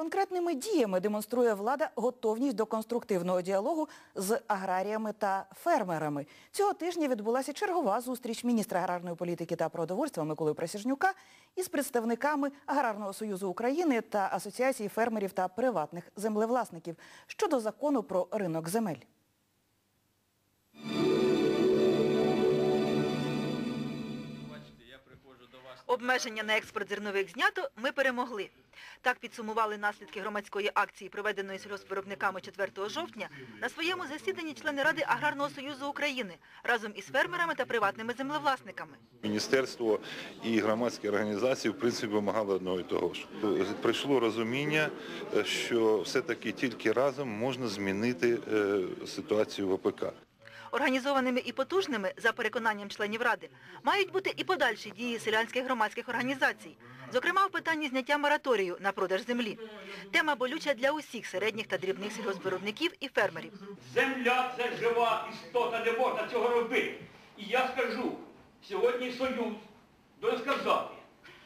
Конкретними діями демонструє влада готовність до конструктивного діалогу з аграріями та фермерами. Цього тижня відбулася чергова зустріч міністра аграрної політики та продовольства Миколи Присяжнюка із представниками Аграрного союзу України та Асоціації фермерів та приватних землевласників щодо закону про ринок земель. Обмеження на експорт зернових знято, ми перемогли. Так підсумували наслідки громадської акції, проведеної сільгоспвиробниками 4 жовтня, на своєму засіданні члени Ради Аграрного союзу України разом із фермерами та приватними землевласниками. Міністерство і громадські організації в принципі вимагали одного і того ж. Прийшло розуміння, е, що все-таки тільки разом можна змінити е, ситуацію в ОПК. Організованими і потужними, за переконанням членів Ради, мають бути і подальші дії селянських громадських організацій, зокрема у питанні зняття мораторію на продаж землі. Тема болюча для усіх середніх та дрібних сільгоспвиробників і фермерів. Земля це жива істота, не можна цього робити. І я скажу, сьогодні Союз буде сказати,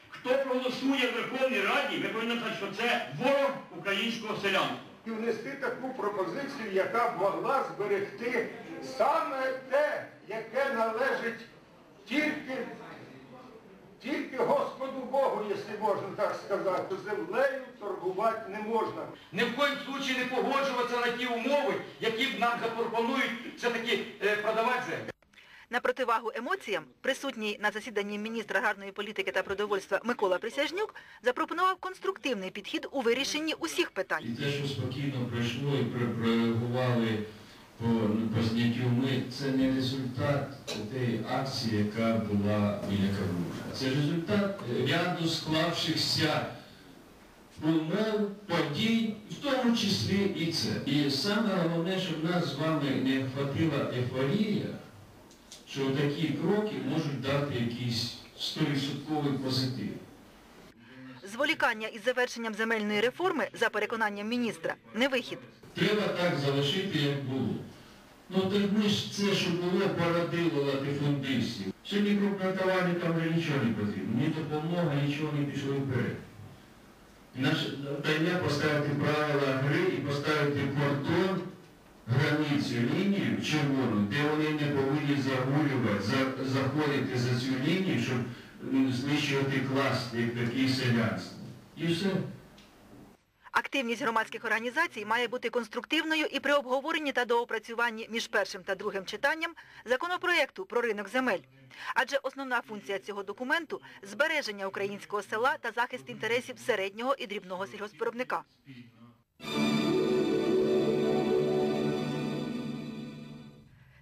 хто проголосує в Верховній Раді, ви повинні знати, що це ворог українського селянства. і внести таку пропозицію, яка б могла зберегти саме те, яке належить тільки, тільки Господу Богу, якщо можна так сказати. Землею торгувати не можна. Ні в коїм случаї не погоджуватися на ті умови, які б нам запропонують все-таки е, продавати землю. На противагу емоціям, присутній на засіданні міністра аграрної політики та продовольства Микола Присяжнюк запропонував конструктивний підхід у вирішенні усіх питань. І те, що спокійно пройшло і пр- прореагували по, по зняттю ми, це не результат тієї акції, яка була біля Кабуша. Це результат ряду склавшихся умов, подій, в тому числі і це. І саме головне, щоб нас з вами не охватила ейфорія, що такі кроки можуть дати якийсь 100% позитив. Зволікання із завершенням земельної реформи, за переконанням міністра, не вихід. Треба так залишити, як було. Ну ми ж це, що було, породило латифундистів. Сьогодні крупнотоварникам вже нічого не потрібно. Ні допомога, нічого не пішло вперед. Завдання поставити правила гри і поставити кордон, границю, лінію червону, де вони не повинні загулювати, заходити за цю лінію, щоб знищувати клас, як такий селянство. І все. Активність громадських організацій має бути конструктивною і при обговоренні та доопрацюванні між першим та другим читанням законопроекту про ринок земель. Адже основна функція цього документу – збереження українського села та захист інтересів середнього і дрібного сільгоспвиробника.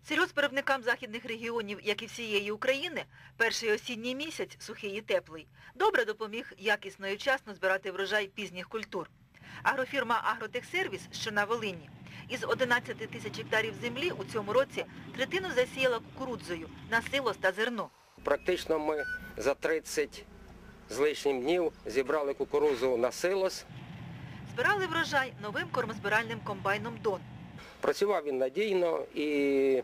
Сільгоспвиробникам західних регіонів, як і всієї України, перший осінній місяць, сухий і теплий, добре допоміг якісно і вчасно збирати врожай пізніх культур. Агрофірма «Агротехсервіс», що на Волині, із 11 тисяч гектарів землі у цьому році третину засіяла кукурудзою на силос та зерно. Практично ми за 30 з лишнім днів зібрали кукурузу на силос. Збирали врожай новим кормозбиральним комбайном «Дон». Працював він надійно і,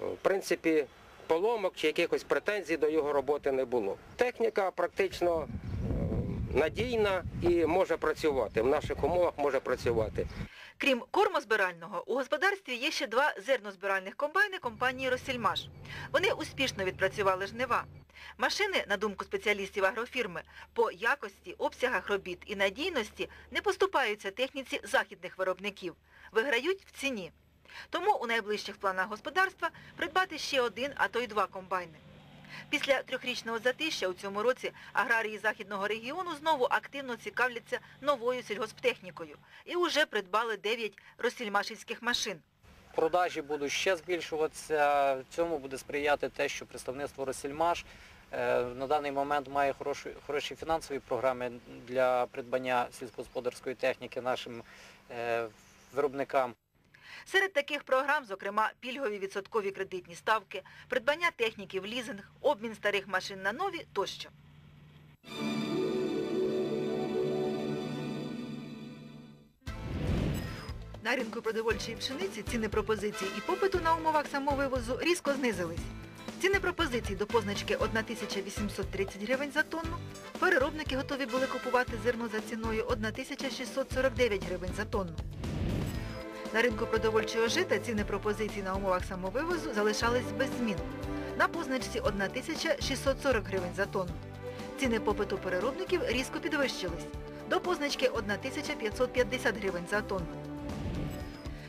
в принципі, поломок чи якихось претензій до його роботи не було. Техніка практично надійна і може працювати. В наших умовах може працювати. Крім кормозбирального, у господарстві є ще два зернозбиральних комбайни компанії «Росільмаш». Вони успішно відпрацювали жнива. Машини, на думку спеціалістів агрофірми, по якості, обсягах робіт і надійності не поступаються техніці західних виробників, виграють в ціні. Тому у найближчих планах господарства придбати ще один, а то й два комбайни. Після трьохрічного затища у цьому році аграрії західного регіону знову активно цікавляться новою сільгосптехнікою і вже придбали 9 розсільмашівських машин. продажі будуть ще збільшуватися. Цьому буде сприяти те, що представництво Росільмаш е, на даний момент має хороші, хороші фінансові програми для придбання сільськогосподарської техніки нашим е, виробникам. Серед таких програм, зокрема, пільгові відсоткові кредитні ставки, придбання техніки в лізинг, обмін старих машин на нові тощо. На ринку продовольчої пшениці ціни пропозиції і попиту на умовах самовивозу різко знизились. Ціни пропозицій до позначки 1830 гривень за тонну. Переробники готові були купувати зерно за ціною 1649 гривень за тонну. На ринку продовольчого жита ціни пропозицій на умовах самовивозу залишались без змін. На позначці 1640 гривень за тонну. Ціни попиту переробників різко підвищились. До позначки 1550 гривень за тонну.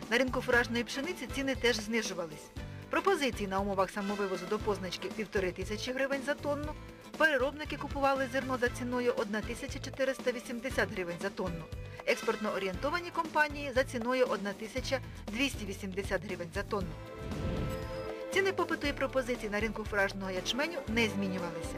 На ринку фуражної пшениці ціни теж знижувались. Пропозиції на умовах самовивозу до позначки 1500 гривень за тонну. Переробники купували зерно за ціною 1480 гривень за тонну. Експортно орієнтовані компанії за ціною 1280 гривень за тонну. Ціни попиту і пропозицій на ринку фуражного ячменю не змінювалися.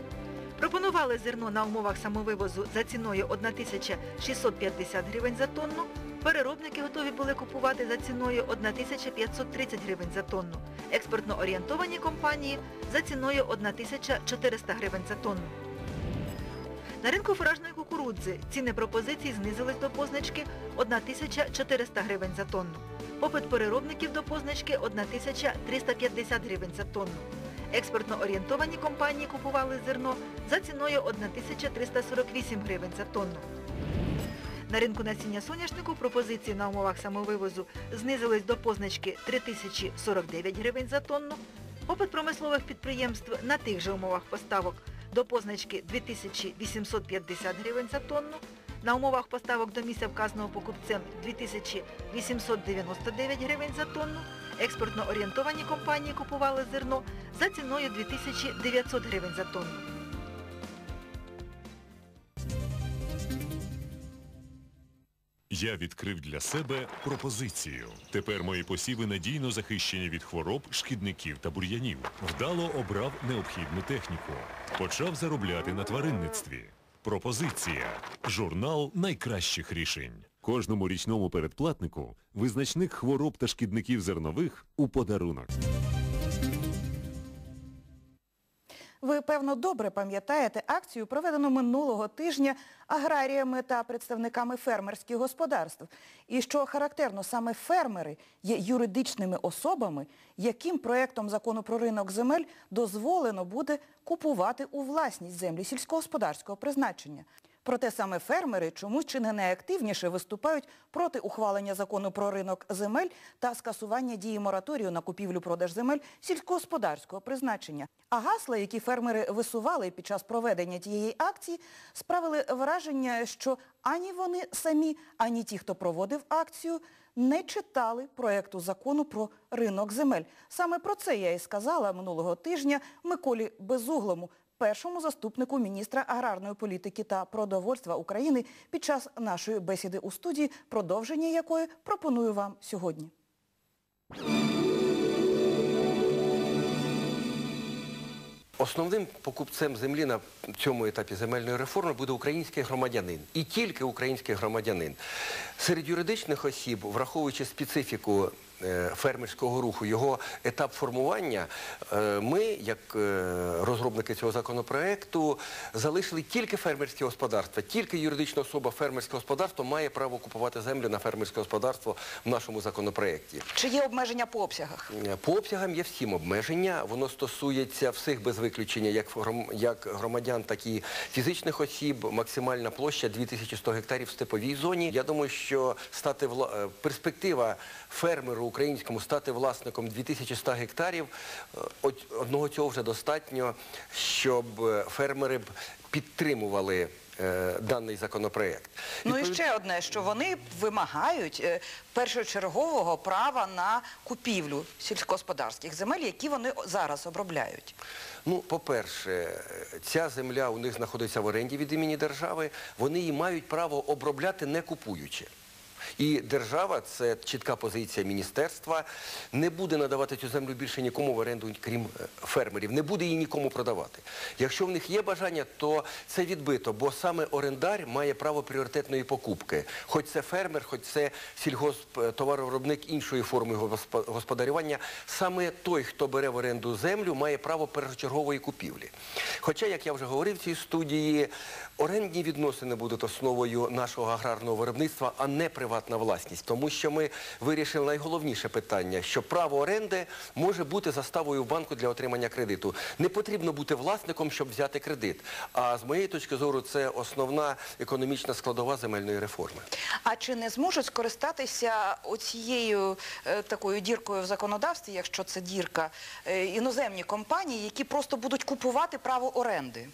Пропонували зерно на умовах самовивозу за ціною 1650 гривень за тонну. Переробники готові були купувати за ціною 1530 гривень за тонну. Експортно орієнтовані компанії за ціною 1400 гривень за тонну. На ринку фуражної кукурудзи ціни пропозицій знизились до позначки 1400 гривень за тонну. Попит переробників до позначки 1350 гривень за тонну. Експортно орієнтовані компанії купували зерно за ціною 1348 гривень за тонну. На ринку насіння соняшнику пропозиції на умовах самовивозу знизились до позначки 3049 гривень за тонну. Попит промислових підприємств на тих же умовах поставок до позначки 2850 гривень за тонну. На умовах поставок до місця вказаного покупцем 2899 гривень за тонну. Експортно орієнтовані компанії купували зерно за ціною 2900 гривень за тонну. Я відкрив для себе пропозицію. Тепер мої посіви надійно захищені від хвороб, шкідників та бур'янів. Вдало обрав необхідну техніку. Почав заробляти на тваринництві. Пропозиція. Журнал найкращих рішень. Кожному річному передплатнику визначник хвороб та шкідників зернових у подарунок. Ви, певно, добре пам'ятаєте акцію, проведену минулого тижня аграріями та представниками фермерських господарств. І що характерно, саме фермери є юридичними особами, яким проєктом закону про ринок земель дозволено буде купувати у власність землі сільськогосподарського призначення. Проте саме фермери чомусь чи не найактивніше виступають проти ухвалення закону про ринок земель та скасування дії мораторію на купівлю-продаж земель сільськогосподарського призначення. А гасла, які фермери висували під час проведення тієї акції, справили враження, що ані вони самі, ані ті, хто проводив акцію, не читали проєкту закону про ринок земель. Саме про це я і сказала минулого тижня Миколі Безуглому, першому заступнику міністра аграрної політики та продовольства України під час нашої бесіди у студії, продовження якої пропоную вам сьогодні. Основним покупцем землі на цьому етапі земельної реформи буде український громадянин. І тільки український громадянин. Серед юридичних осіб, враховуючи специфіку фермерського руху, його етап формування, е, ми, як е, розробники цього законопроекту, залишили тільки фермерське господарство. Тільки юридична особа фермерського господарства має право купувати землю на фермерське господарство в нашому законопроекті. Чи є обмеження по обсягах? По обсягам є всім обмеження. Воно стосується всіх без виключення, як громадян, так і фізичних осіб. Максимальна площа 2100 гектарів в степовій зоні. Я думаю, що стати вла... е, перспектива фермеру українському стати власником 2100 гектарів, е, одного цього вже достатньо, щоб е, фермери б підтримували е, даний законопроект. Ну і ще одне, що вони вимагають першочергового права на купівлю сільськогосподарських земель, які вони зараз обробляють. Ну, по-перше, ця земля у них знаходиться в оренді від імені держави. Вони її мають право обробляти не купуючи. І держава, це чітка позиція міністерства, не буде надавати цю землю більше нікому в оренду, крім е, фермерів. Не буде її нікому продавати. Якщо в них є бажання, то це відбито, бо саме орендар має право пріоритетної покупки. Хоч це фермер, хоч це сільгосптоваровиробник іншої форми господарювання. Саме той, хто бере в оренду землю, має право першочергової купівлі. Хоча, як я вже говорив в цій студії, орендні відносини будуть основою нашого аграрного виробництва, а не приватна власність. Тому що ми вирішили найголовніше питання, що право оренди може бути заставою в банку для отримання кредиту. Не потрібно бути власником, щоб взяти кредит. А з моєї точки зору, це основна економічна складова земельної реформи. А чи не зможуть скористатися оцією е, такою діркою в законодавстві, якщо це дірка, е, іноземні компанії, які просто будуть купувати право оренди?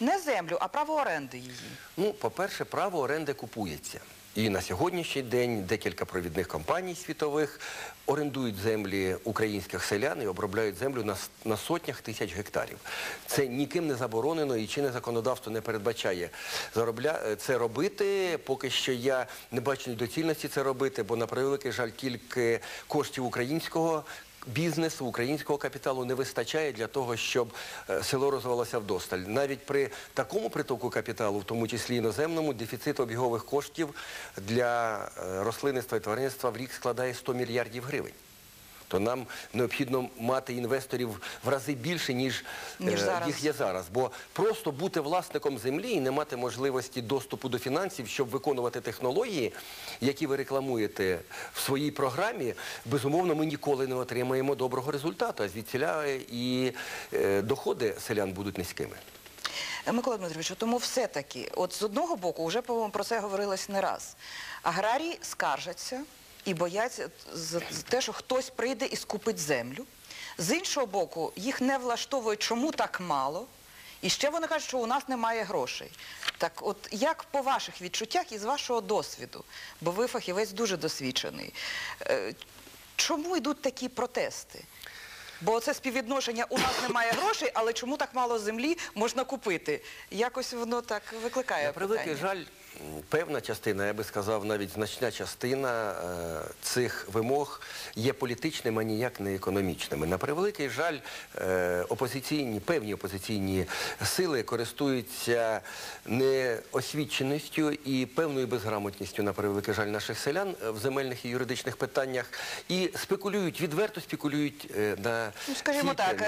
Не землю, а право оренди її. Ну, по-перше, право оренди купується. І на сьогоднішній день декілька провідних компаній світових орендують землі українських селян і обробляють землю на, сотнях тисяч гектарів. Це ніким не заборонено і чинне законодавство не передбачає заробля... е, це робити. Поки що я не бачу ні доцільності це робити, бо на превеликий жаль тільки коштів українського бізнесу, українського капіталу не вистачає для того, щоб е, село розвивалося вдосталь. Навіть при такому притоку капіталу, в тому числі іноземному, дефіцит обігових коштів для е, рослинництва і тваринництва в рік складає 100 мільярдів гривень. То нам необхідно мати інвесторів в рази більше, ніж, Ніж е, їх є зараз. Бо просто бути власником землі і не мати можливості доступу до фінансів, щоб виконувати технології, які ви рекламуєте в своїй програмі, безумовно, ми ніколи не отримаємо доброго результату. А звідсіля і е, доходи селян будуть низькими. Микола Дмитрович, тому все-таки, от з одного боку, вже про це говорилось не раз. Аграрії скаржаться і бояться за те, що хтось прийде і скупить землю. З іншого боку, їх не влаштовує, чому так мало. І ще вони кажуть, що у нас немає грошей. Так от як по ваших відчуттях і з вашого досвіду, бо ви фахівець дуже досвідчений, е, чому йдуть такі протести? Бо це співвідношення у нас немає грошей, але чому так мало землі можна купити? Якось воно так викликає На превеликий жаль, певна частина, я би сказав, навіть значна частина е, цих вимог є політичними, а ніяк не економічними. На превеликий жаль, е, опозиційні, певні опозиційні сили користуються неосвіченістю і певною безграмотністю, на превеликий жаль, наших селян е, в земельних і юридичних питаннях і спекулюють, відверто спекулюють на Ну, скажімо так,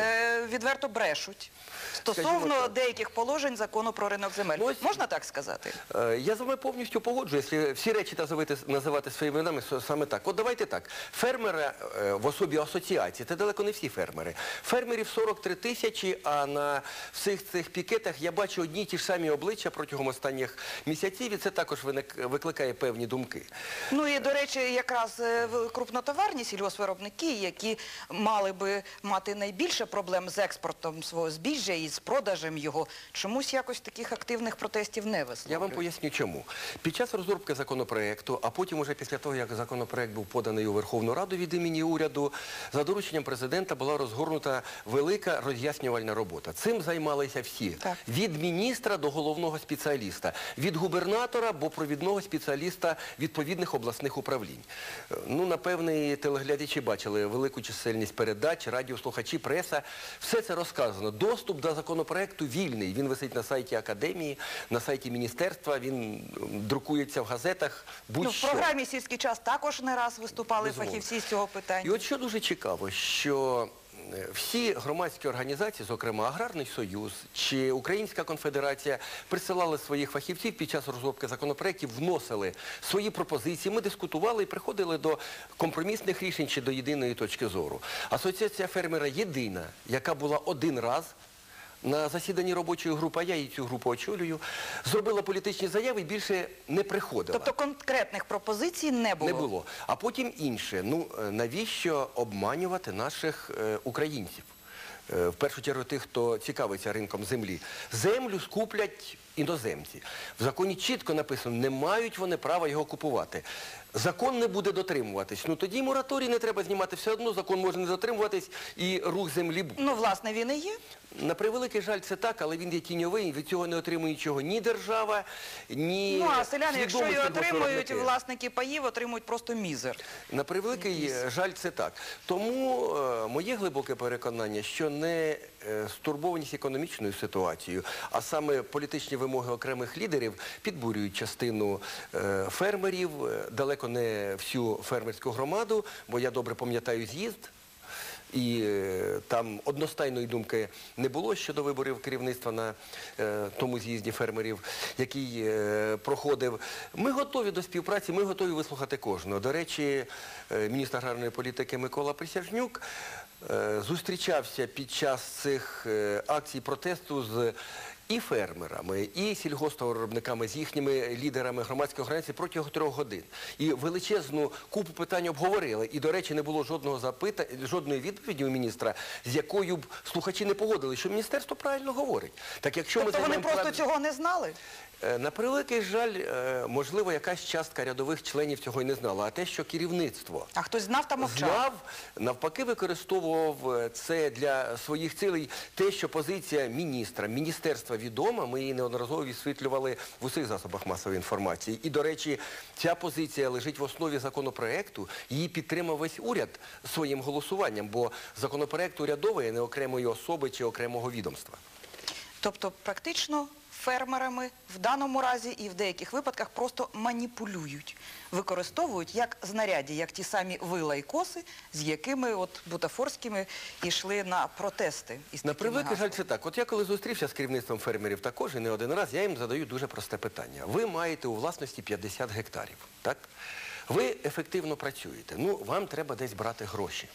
відверто брешуть. Стосовно так. деяких положень закону про ринок земель. Ось- Можна так сказати? Я з вами повністю погоджуюсь. Якщо всі речі називати, називати своїми іменами, саме так. От давайте так. Фермера е, в особі асоціації, це далеко не всі фермери. Фермерів 43 тисячі, а на всіх цих пікетах я бачу одні й ті ж самі обличчя протягом останніх місяців, і це також викликає певні думки. Ну і до речі, якраз е, крупнотоварні сільгоспвиробники, які мали би мати найбільше проблем з експортом свого збіжжя і з продажем його, чомусь якось таких активних протестів не висловлюють. Я вам поясню чому. Під час розробки законопроекту, а потім уже після того, як законопроект був поданий у Верховну Раду від імені уряду, за дорученням президента була розгорнута велика роз'яснювальна робота. Цим займалися всі. Так. Від міністра до головного спеціаліста, від губернатора до провідного спеціаліста відповідних обласних управлінь. Е, Ну, напевне, і телеглядачі бачили велику чисельність передач, радіослухачі, преса. Все це розказано. Доступ до законопроекту вільний. Він висить на сайті академії, на сайті міністерства, він друкується в газетах. Ну, в Будь-що. програмі «Сільський час» також не раз виступали Безумовно. фахівці з цього питання. І от що дуже цікаво, що е, всі громадські організації, зокрема Аграрний Союз чи Українська конфедерація, присилали своїх фахівців під час розробки законопроєктів, вносили свої пропозиції. Ми дискутували і приходили до компромісних рішень чи до єдиної точки зору. Асоціація фермера єдина, яка була один раз. На засіданні робочої групи, а я її цю групу очолюю, зробила політичні заяви і більше не приходила. Тобто конкретних пропозицій не було. Не було. А потім інше. Ну е, навіщо обманювати наших е, українців? Е, в першу чергу тих, хто цікавиться ринком землі. Землю скуплять іноземці. В законі чітко написано, не мають вони права його купувати. Закон не буде дотримуватись. Ну тоді мораторій не треба знімати. Все одно закон може не дотримуватись і рух землі буде. Ну, власне, він і є. На превеликий жаль, це так, але він є тіньовий, від цього не отримує нічого ні держава, ні Ну, а селяни, якщо свідомі і отримують, власники паїв отримують просто мізер. На превеликий жаль, це так. Тому е, моє глибоке переконання, що не е, стурбованість економічною ситуацією, а саме політичні вимоги окремих лідерів підбурюють частину е, фермерів, е, далеко не всю фермерську громаду, бо я добре пам'ятаю з'їзд. І е, там одностайної думки не було щодо виборів керівництва на е, тому з'їзді фермерів, який е, проходив. Ми готові до співпраці, ми готові вислухати кожного. До речі, міністр аграрної політики Микола Присяжнюк зустрічався під час цих акцій протесту з і фермерами, і сільгоспвиробниками, з їхніми лідерами громадської організації протягом трьох годин. І величезну купу питань обговорили. І, до речі, не було жодного запита, жодної відповіді у міністра, з якою б слухачі не погодили, що міністерство правильно говорить. Так якщо Тобто ми вони просто прав- цього не знали? Е, На превеликий жаль, е, можливо, якась частка рядових членів цього й не знала. А те, що керівництво А хтось знав та мовчав? знав, навпаки використовував е, це для своїх цілей. Те, що позиція міністра, міністерства відома, ми її неодноразово висвітлювали в усіх засобах масової інформації. І, до речі, ця позиція лежить в основі законопроекту. Її підтримав весь уряд своїм голосуванням, бо законопроект урядовий, а не окремої особи чи окремого відомства. Тобто практично фермерами в даному разі і в деяких випадках просто маніпулюють, використовують як знаряддя, як ті самі вила і коси, з якими от бутафорськими йшли на протести. Із На превеликий жаль, це так. От я коли зустрівся з керівництвом фермерів також і не один раз, я їм задаю дуже просте питання. Ви маєте у власності 50 гектарів, так? Ви ефективно працюєте. Ну, вам треба десь брати гроші.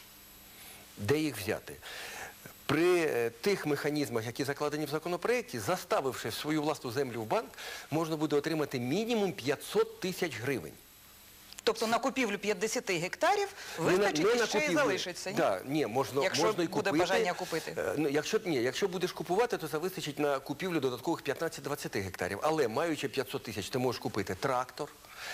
Де їх взяти? При е, тих механізмах, які закладені в законопроекті, заставивши свою власну землю в банк, можна буде отримати мінімум 500 тисяч гривень. Тобто на купівлю 50 гектарів Не вистачить не і ще купівлю. залишиться. ні? Да, ні, можна, Якщо можна і буде бажання купити. Е, Ну, якщо, ні, якщо будеш купувати, то це вистачить на купівлю додаткових 15-20 гектарів. Але маючи 500 тисяч, ти можеш купити трактор,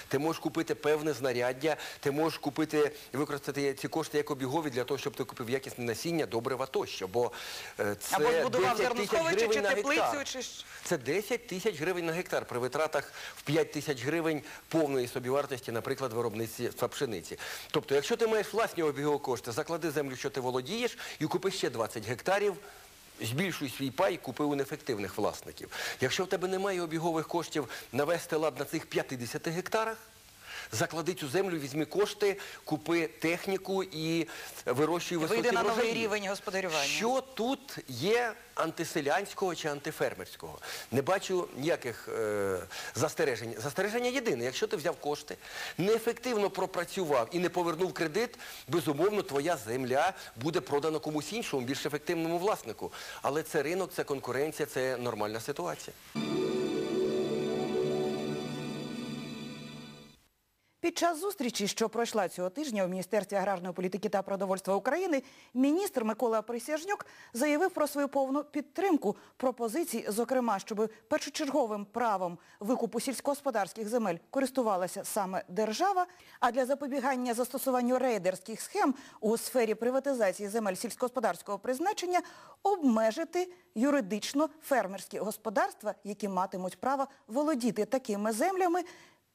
ти можеш купити певне знаряддя, ти можеш купити і використати ці кошти як обігові для того, щоб ти купив якісне насіння, добрива тощо. Бо е, це Або збудував 10 тисяч зерносховище гривень чи на теплицю, гектар. чи ж- Це 10 тисяч гривень на гектар при витратах в 5 тисяч гривень повної собівартості, наприклад, виробництва пшениці. Тобто, якщо ти маєш власні обігові кошти, заклади землю, що ти володієш, і купи ще 20 гектарів, збільшуй свій пай купи у неефективних власників. Якщо в тебе немає обігових коштів навести лад на цих 50 гектарах, Заклади цю землю, візьми кошти, купи техніку і вирощуй високі Вийде на новий врожаї. рівень господарювання. Що тут є антиселянського чи антифермерського? Не бачу ніяких е, застережень. Застереження єдине. Якщо ти взяв кошти, неефективно пропрацював і не повернув кредит, безумовно, твоя земля буде продана комусь іншому, більш ефективному власнику. Але це ринок, це конкуренція, це нормальна ситуація. Під час зустрічі, що пройшла цього тижня у Міністерстві аграрної політики та продовольства України, міністр Микола Присяжнюк заявив про свою повну підтримку пропозицій, зокрема, щоб першочерговим правом викупу сільськогосподарських земель користувалася саме держава, а для запобігання застосуванню рейдерських схем у сфері приватизації земель сільськогосподарського призначення обмежити юридично фермерські господарства, які матимуть право володіти такими землями,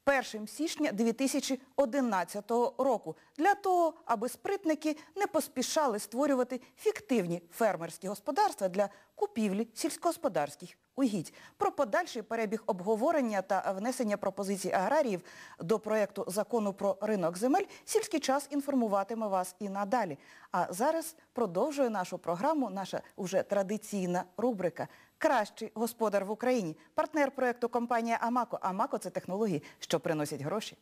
1 січня 2011 року для того, аби спритники не поспішали створювати фіктивні фермерські господарства для купівлі сільськогосподарських угідь. Про подальший перебіг обговорення та внесення пропозицій аграріїв до проєкту закону про ринок земель сільський час інформуватиме вас і надалі. А зараз продовжує нашу програму наша уже традиційна рубрика Кращий господар в Україні. Партнер проєкту компанія Амако. Амако це технології, що приносять гроші.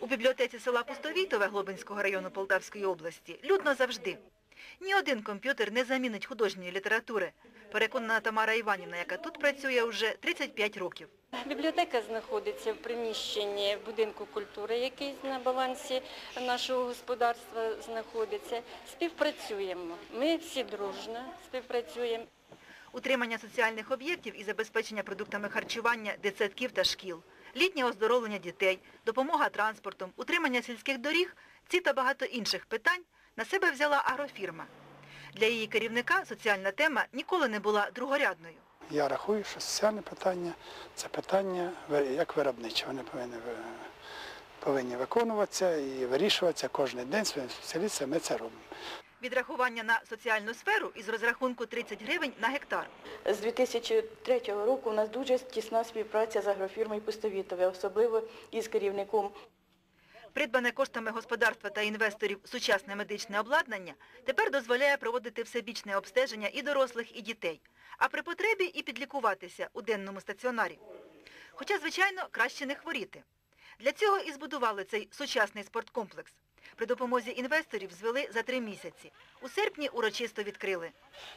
У бібліотеці села Пустовітове Глобинського району Полтавської області людно завжди. Ні один комп'ютер не замінить художньої літератури, переконана Тамара Іванівна, яка тут працює вже 35 років. Бібліотека знаходиться в приміщенні будинку культури, який на балансі нашого господарства знаходиться. Співпрацюємо. Ми всі дружно співпрацюємо. Утримання соціальних об'єктів і забезпечення продуктами харчування дитсадків та шкіл, літнє оздоровлення дітей, допомога транспортом, утримання сільських доріг – ці та багато інших питань на себе взяла агрофірма. Для її керівника соціальна тема ніколи не була другорядною. Я рахую, що соціальне питання це питання як виробниче. Вони повинні, повинні виконуватися і вирішуватися кожен день своїм спеціалістам. Ми це робимо. Відрахування на соціальну сферу із розрахунку 30 гривень на гектар. З 2003 року у нас дуже тісна співпраця з агрофірмою Пустовітове, особливо із керівником. Придбане коштами господарства та інвесторів сучасне медичне обладнання тепер дозволяє проводити всебічне обстеження і дорослих, і дітей, а при потребі і підлікуватися у денному стаціонарі. Хоча, звичайно, краще не хворіти. Для цього і збудували цей сучасний спорткомплекс. При допомозі інвесторів звели за три місяці. У серпні урочисто відкрили.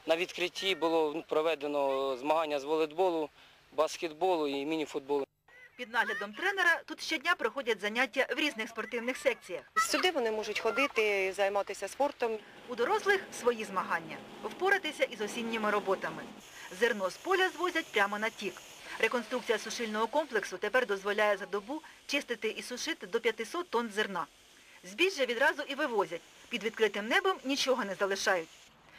На відкритті було проведено змагання з волейболу, баскетболу і мініфутболу. Під наглядом тренера тут щодня проходять заняття в різних спортивних секціях. Сюди вони можуть ходити, займатися спортом. У дорослих свої змагання. Впоратися із осінніми роботами. Зерно з поля звозять прямо на тік. Реконструкція сушильного комплексу тепер дозволяє за добу чистити і сушити до 500 тонн зерна. Збіжжя відразу і вивозять. Під відкритим небом нічого не залишають.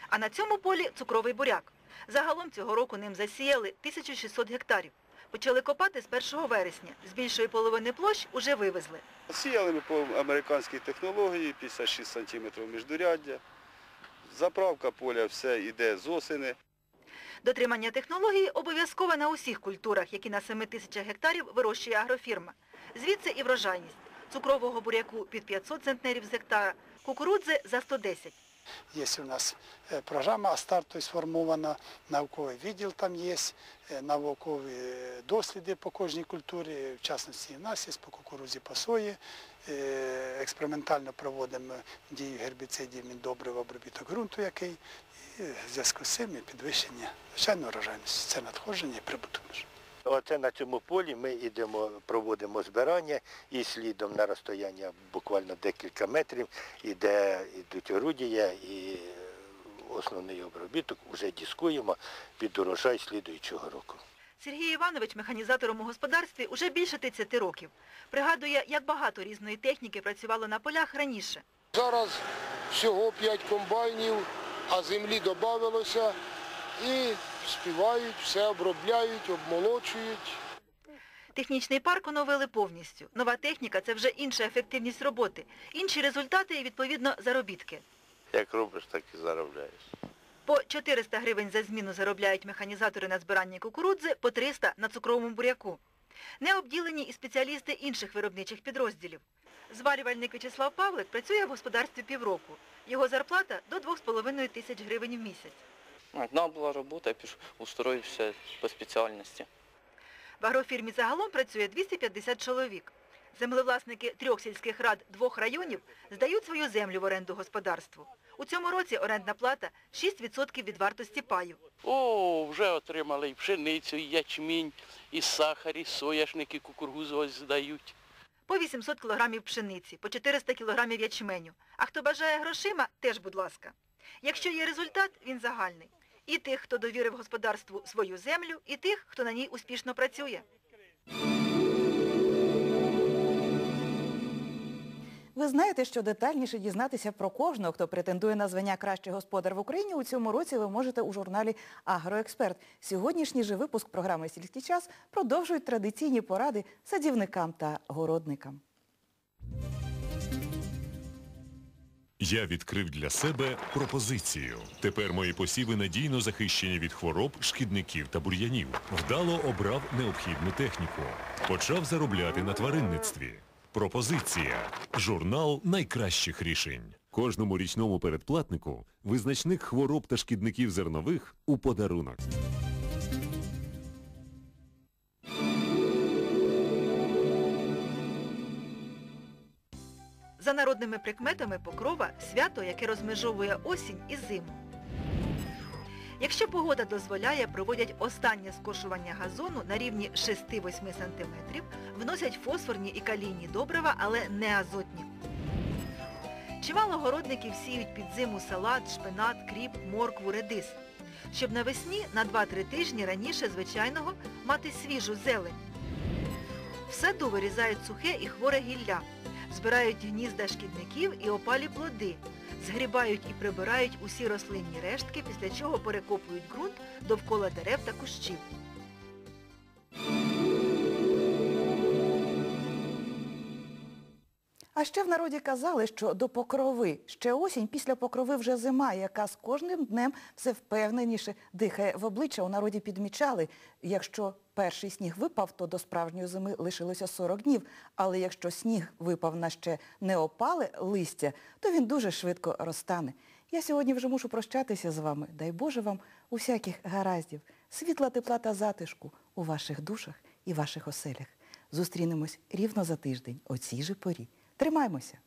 А на цьому полі цукровий буряк. Загалом цього року ним засіяли 1600 гектарів. Почали копати з 1 вересня. З більшої половини площ уже вивезли. Сіяли ми по американській технології, 56 сантиметрів міждуряддя. Заправка поля все йде з осени. Дотримання технології обов'язкове на усіх культурах, які на 7 тисячах гектарів вирощує агрофірма. Звідси і врожайність. Цукрового буряку під 500 центнерів з гектара, кукурудзи за 110. Є у нас програма Астарту сформована, науковий відділ там є, наукові досліди по кожній культурі, в частності і в нас є по кукурузі, по сої. Експериментально проводимо дію гербіцидів, міндобрив, обробіток ґрунту який. І в зв'язку з цим є підвищення, звичайно, урожайності. Це надходження і прибуток. Оце на цьому полі ми йдемо, проводимо збирання і слідом на розстояння буквально декілька метрів, іде йдуть орудія і основний обробіток вже дискуємо під урожай слідуючого року. Сергій Іванович механізатором у господарстві уже більше 30 років. Пригадує, як багато різної техніки працювало на полях раніше. Зараз всього 5 комбайнів, а землі додавалося і співають, все обробляють, обмолочують. Технічний парк оновили повністю. Нова техніка – це вже інша ефективність роботи, інші результати і, відповідно, заробітки. Як робиш, так і заробляєш. По 400 гривень за зміну заробляють механізатори на збиранні кукурудзи, по 300 на цукровому буряку. Не обділені і спеціалісти інших виробничих підрозділів. Зварювальник В'ячеслав Павлик працює в господарстві півроку. Його зарплата до 2,5 тисяч гривень в місяць. Одна була робота, я пішов, устроївся по спеціальності. В агрофірмі загалом працює 250 чоловік. Землевласники трьох сільських рад двох районів здають свою землю в оренду господарству. У цьому році орендна плата 6% від вартості паю. О, вже отримали і пшеницю, і ячмінь, і сахар, і соняшник, і кукурузу ось здають. По 800 кілограмів пшениці, по 400 кілограмів ячменю. А хто бажає грошима, теж, будь ласка. Якщо є результат, він загальний. І тих, хто довірив господарству свою землю, і тих, хто на ній успішно працює. Ви знаєте, що детальніше дізнатися про кожного, хто претендує на звання Кращий господар в Україні, у цьому році ви можете у журналі Агроексперт. Сьогоднішній же випуск програми Сільський час продовжують традиційні поради садівникам та городникам. Я відкрив для себе пропозицію. Тепер мої посіви надійно захищені від хвороб, шкідників та бур'янів. Вдало обрав необхідну техніку. Почав заробляти на тваринництві. Пропозиція. Журнал найкращих рішень. Кожному річному передплатнику визначник хвороб та шкідників зернових у подарунок. За народними прикметами покрова свято, яке розмежовує осінь і зиму. Якщо погода дозволяє, проводять останнє скошування газону на рівні 6-8 см, вносять фосфорні і калійні добрива, але не азотні. Чимало городників сіють під зиму салат, шпинат, кріп, моркву, редис, щоб навесні на 2-3 тижні раніше звичайного мати свіжу зелень. В саду вирізають сухе і хворе гілля, збирають гнізда шкідників і опалі плоди, згрібають і прибирають усі рослинні рештки, після чого перекопують ґрунт довкола дерев та кущів. А ще в народі казали, що до покрови ще осінь, після покрови вже зима, яка з кожним днем все впевненіше дихає в обличчя. У народі підмічали, якщо перший сніг випав, то до справжньої зими лишилося 40 днів. Але якщо сніг випав на ще не опале листя, то він дуже швидко розтане. Я сьогодні вже мушу прощатися з вами. Дай Боже вам усяких гараздів, світла, тепла та затишку у ваших душах і ваших оселях. Зустрінемось рівно за тиждень о цій же порі. Тримаймося!